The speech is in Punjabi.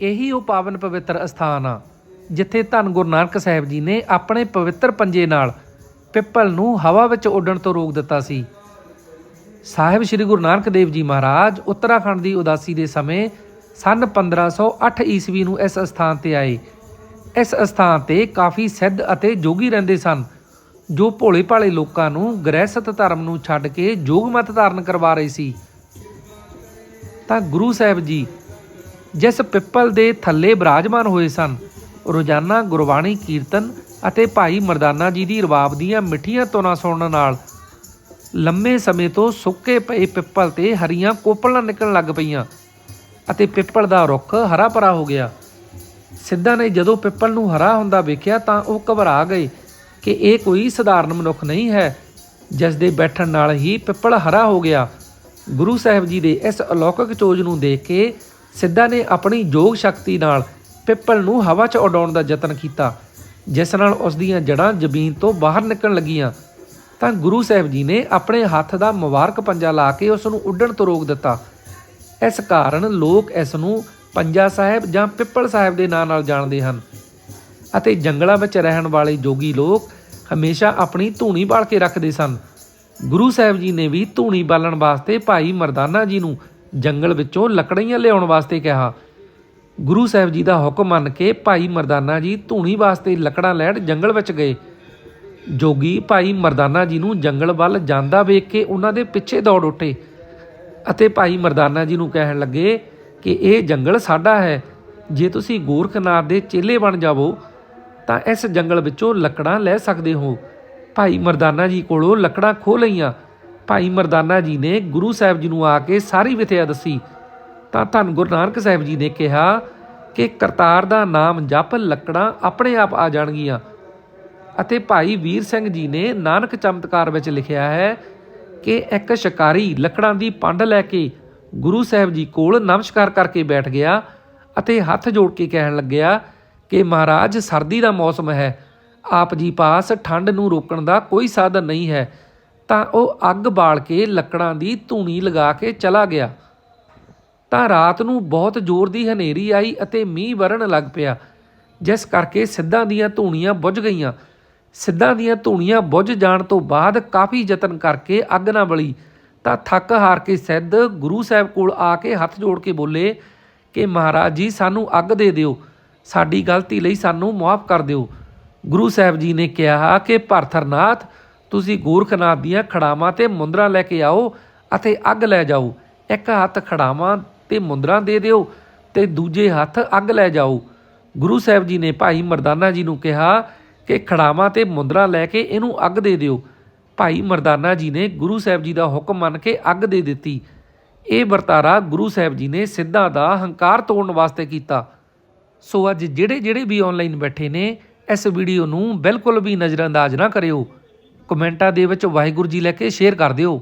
ਇਹੀ ਉਹ ਪਾਵਨ ਪਵਿੱਤਰ ਅਸਥਾਨ ਆ, ਜਿੱਥੇ ਧੰਨ ਗੁਰੂ ਨਾਨਕ ਸਾਹਿਬ ਜੀ ਨੇ ਆਪਣੇ ਪਵਿੱਤਰ ਪੰਜੇ ਨਾਲ ਪਿੱਪਲ ਨੂੰ ਹਵਾ ਵਿੱਚ ਉੱਡਣ ਤੋਂ ਰੋਕ ਦਿੱਤਾ ਸੀ। ਸਾਹਿਬ ਸ੍ਰੀ ਗੁਰੂ ਨਾਨਕ ਦੇਵ ਜੀ ਮਹਾਰਾਜ ਉੱਤਰਾਖੰਡ ਦੀ ਉਦਾਸੀ ਦੇ ਸਮੇਂ ਸਨ 1508 ਈਸਵੀ ਨੂੰ ਇਸ ਸਥਾਨ ਤੇ ਆਏ। ਇਸ ਸਥਾਨ ਤੇ ਕਾਫੀ ਸਿੱਧ ਅਤੇ ਜੋਗੀ ਰਹਿੰਦੇ ਸਨ, ਜੋ ਭੋਲੇ ਭਾਲੇ ਲੋਕਾਂ ਨੂੰ ਗ੍ਰਹਿਸਤ ਧਰਮ ਨੂੰ ਛੱਡ ਕੇ ਜੋਗ ਮਤ ਧਾਰਨ ਕਰਵਾ ਰਹੇ ਸੀ। ਤਾਂ ਗੁਰੂ ਸਾਹਿਬ ਜੀ ਜਿਸ ਪਿੱਪਲ ਦੇ ਥੱਲੇ ਬਿਰਾਜਮਾਨ ਹੋਏ ਸਨ। ਰੋਜ਼ਾਨਾ ਗੁਰਬਾਣੀ ਕੀਰਤਨ ਅਤੇ ਭਾਈ ਮਰਦਾਨਾ ਜੀ ਦੀ ਰਵਾਬ ਦੀਆਂ ਮਿੱਠੀਆਂ ਧੁਨਾਂ ਸੁਣਨ ਨਾਲ ਲੰਮੇ ਸਮੇਂ ਤੋਂ ਸੁੱਕੇ ਪਏ ਪਿੱਪਲ ਤੇ ਹਰੀਆਂ ਕੋਪਲਾਂ ਨਿਕਲਣ ਲੱਗ ਪਈਆਂ ਅਤੇ ਪਿੱਪਲ ਦਾ ਰੁੱਖ ਹਰਾ ਭਰਾ ਹੋ ਗਿਆ। ਸਿੱਧਾ ਨੇ ਜਦੋਂ ਪਿੱਪਲ ਨੂੰ ਹਰਾ ਹੁੰਦਾ ਵੇਖਿਆ ਤਾਂ ਉਹ ਘਬਰਾ ਗਏ ਕਿ ਇਹ ਕੋਈ ਸਧਾਰਨ ਮਨੁੱਖ ਨਹੀਂ ਹੈ, ਜਿਸ ਦੇ ਬੈਠਣ ਨਾਲ ਹੀ ਪਿੱਪਲ ਹਰਾ ਹੋ ਗਿਆ। ਗੁਰੂ ਸਾਹਿਬ ਜੀ ਦੇ ਇਸ ਅਲੌਕਿਕ ਚੋਜ ਨੂੰ ਦੇਖ ਕੇ ਸਿੱਧਾ ਨੇ ਆਪਣੀ ਯੋਗ ਸ਼ਕਤੀ ਨਾਲ ਪਿੱਪਲ ਨੂੰ ਹਵਾ 'ਚ ਉਡਾਉਣ ਦਾ ਯਤਨ ਕੀਤਾ। ਜਿਸ ਨਾਲ ਉਸ ਦੀਆਂ ਜੜਾਂ ਜ਼ਮੀਨ ਤੋਂ ਬਾਹਰ ਨਿਕਲਣ ਲੱਗੀਆਂ। ਤਾਂ ਗੁਰੂ ਸਾਹਿਬ ਜੀ ਨੇ ਆਪਣੇ ਹੱਥ ਦਾ ਮੁਬਾਰਕ ਪੰਜਾ ਲਾ ਕੇ ਉਸ ਨੂੰ ਉੱਡਣ ਤੋਂ ਰੋਕ ਦਿੱਤਾ। ਇਸ ਕਾਰਨ ਲੋਕ ਇਸ ਨੂੰ ਪੰਜਾ ਸਾਹਿਬ ਜਾਂ ਪਿੱਪਲ ਸਾਹਿਬ ਦੇ ਨਾਂ ਨਾਲ ਜਾਣਦੇ ਹਨ। ਅਤੇ ਜੰਗਲਾਂ ਵਿੱਚ ਰਹਿਣ ਵਾਲੇ ਜੋਗੀ ਲੋਕ ਹਮੇਸ਼ਾ ਆਪਣੀ ਧੂਣੀ ਬਾਲ ਕੇ ਰੱਖਦੇ ਸਨ। ਗੁਰੂ ਸਾਹਿਬ ਜੀ ਨੇ ਵੀ ਧੂਣੀ ਬਾਲਣ ਵਾਸਤੇ ਭਾਈ ਮਰਦਾਨਾ ਜੀ ਨੂੰ ਜੰਗਲ ਵਿੱਚੋਂ ਲੱਕੜੀਆਂ ਲਿਆਉਣ ਵਾਸਤੇ ਕਿਹਾ। ਗੁਰੂ ਸਾਹਿਬ ਜੀ ਦਾ ਹੁਕਮ ਮੰਨ ਕੇ ਭਾਈ ਮਰਦਾਨਾ ਜੀ ਧੂਣੀ ਵਾਸਤੇ ਲੱਕੜਾਂ ਲੈਣ ਜੰਗਲ ਵਿੱਚ ਗਏ। ਜੋਗੀ ਭਾਈ ਮਰਦਾਨਾ ਜੀ ਨੂੰ ਜੰਗਲ ਵੱਲ ਜਾਂਦਾ ਵੇਖ ਕੇ ਉਹਨਾਂ ਦੇ ਪਿੱਛੇ ਦੌੜ ਉੱਠੇ ਅਤੇ ਭਾਈ ਮਰਦਾਨਾ ਜੀ ਨੂੰ ਕਹਿਣ ਲੱਗੇ ਕਿ ਇਹ ਜੰਗਲ ਸਾਡਾ ਹੈ। ਜੇ ਤੁਸੀਂ ਗੋਰਖਨਾਥ ਦੇ ਚੇਲੇ ਬਣ ਜਾਵੋ, ਤਾਂ ਇਸ ਜੰਗਲ ਵਿੱਚੋਂ ਲੱਕੜਾਂ ਲੈ ਸਕਦੇ ਹੋ। ਭਾਈ ਮਰਦਾਨਾ ਜੀ ਕੋਲੋਂ ਲੱਕੜਾਂ ਖੋਹ ਲਈਆਂ। ਭਾਈ ਮਰਦਾਨਾ ਜੀ ਨੇ ਗੁਰੂ ਸਾਹਿਬ ਜੀ ਨੂੰ ਆ ਕੇ ਸਾਰੀ ਵਿਥਿਆ ਦੱਸੀ। ਤਾਂ ਧੰਨ ਗੁਰੂ ਨਾਨਕ ਸਾਹਿਬ ਜੀ ਨੇ ਕਿਹਾ ਕਿ ਕਰਤਾਰ ਦਾ ਨਾਮ ਜਪ ਲੱਕੜਾਂ ਆਪਣੇ ਆਪ ਆ ਜਾਣਗੀਆਂ। ਅਤੇ ਭਾਈ ਵੀਰ ਸਿੰਘ ਜੀ ਨੇ ਨਾਨਕ ਚਮਤਕਾਰ ਵਿੱਚ ਲਿਖਿਆ ਹੈ ਕਿ ਇੱਕ ਸ਼ਿਕਾਰੀ ਲੱਕੜਾਂ ਦੀ ਪੰਡ ਲੈ ਕੇ ਗੁਰੂ ਸਾਹਿਬ ਜੀ ਕੋਲ ਨਮਸਕਾਰ ਕਰਕੇ ਬੈਠ ਗਿਆ ਅਤੇ ਹੱਥ ਜੋੜ ਕੇ ਕਹਿਣ ਲੱਗਿਆ ਕਿ ਮਹਾਰਾਜ, ਸਰਦੀ ਦਾ ਮੌਸਮ ਹੈ। ਆਪ ਜੀ ਪਾਸ ਠੰਡ ਨੂੰ ਰੋਕਣ ਦਾ ਕੋਈ ਸਾਧਨ ਨਹੀਂ ਹੈ। ਤਾਂ ਉਹ ਅੱਗ ਬਾਲ ਕੇ ਲੱਕੜਾਂ ਦੀ ਧੂਣੀ ਲਗਾ ਕੇ ਚਲਾ ਗਿਆ। ਤਾਂ ਰਾਤ ਨੂੰ ਬਹੁਤ ਜ਼ੋਰ ਦੀ ਹਨੇਰੀ ਆਈ ਅਤੇ ਮੀਂਹ ਵਰਣ ਲੱਗ ਪਿਆ। ਜਿਸ ਕਰਕੇ ਸਿੱਧਾਂ ਦੀਆਂ ਧੂਣੀਆਂ ਬੁਝ ਗਈਆਂ। ਸਿੱਧਾਂ ਦੀਆਂ ਧੂਣੀਆਂ ਬੁਝ ਜਾਣ ਤੋਂ ਬਾਅਦ ਕਾਫੀ ਯਤਨ ਕਰਕੇ ਅੱਗ ਨਾ ਬਲੀ। ਤਾਂ ਥੱਕ ਹਾਰ ਕੇ ਸਿੱਧ ਗੁਰੂ ਸਾਹਿਬ ਕੋਲ ਆ ਕੇ ਹੱਥ ਜੋੜ ਕੇ ਬੋਲੇ ਕਿ ਮਹਾਰਾਜ ਜੀ, ਸਾਨੂੰ ਅੱਗ ਦੇ ਦਿਓ। ਸਾਡੀ ਗਲਤੀ ਲਈ ਸਾਨੂੰ ਮਾਫ ਕਰ ਦਿਓ। ਗੁਰੂ ਸਾਹਿਬ ਜੀ ਨੇ ਕਿਹਾ ਕਿ ਭਰਥਰਨਾਥ ਤੁਸੀਂ ਗੋਰਖਨਾਥ ਦੀਆਂ ਖੜਾਵਾਂ ਤੇ ਮੁੰਦਰਾਂ ਲੈ ਕੇ ਆਓ ਅਤੇ ਅੱਗ ਲੈ ਜਾਓ। ਇੱਕ ਹੱਥ ਖੜਾਵਾਂ ਤੇ ਮੁੰਦਰਾਂ ਦੇ ਦਿਓ ਤੇ ਦੂਜੇ ਹੱਥ ਅੱਗ ਲੈ ਜਾਓ। ਗੁਰੂ ਸਾਹਿਬ ਜੀ ਨੇ ਭਾਈ ਮਰਦਾਨਾ ਜੀ ਨੂੰ ਕਿਹਾ ਕਿ ਖੜਾਵਾਂ ਤੇ ਮੁੰਦਰਾਂ ਲੈ ਕੇ ਇਹਨੂੰ ਅੱਗ ਦੇ ਦਿਓ। ਭਾਈ ਮਰਦਾਨਾ ਜੀ ਨੇ ਗੁਰੂ ਸਾਹਿਬ ਜੀ ਦਾ ਹੁਕਮ ਮੰਨ ਕੇ ਅੱਗ ਦੇ ਦਿੱਤੀ। ਇਹ ਵਰਤਾਰਾ ਗੁਰੂ ਸਾਹਿਬ ਜੀ ਨੇ ਸਿੱਧਾਂ ਦਾ ਹੰਕਾਰ ਤੋੜਨ ਵਾਸਤੇ ਕੀਤਾ। ਸੋ ਅੱਜ ਜਿਹੜੇ ਜਿਹੜੇ ਵੀ ਆਨਲਾਈਨ ਬੈਠੇ ਨੇ, ਇਸ ਵੀਡੀਓ ਨੂੰ ਬਿਲਕੁਲ ਵੀ ਨਜ਼ਰਅੰਦਾਜ਼ ਨਾ ਕਰਿਓ। ਕਮੈਂਟਾਂ ਦੇ ਵਿੱਚ ਵਾਹਿਗੁਰੂ ਜੀ ਲੈ ਕੇ ਸ਼ੇਅਰ ਕਰ ਦਿਓ।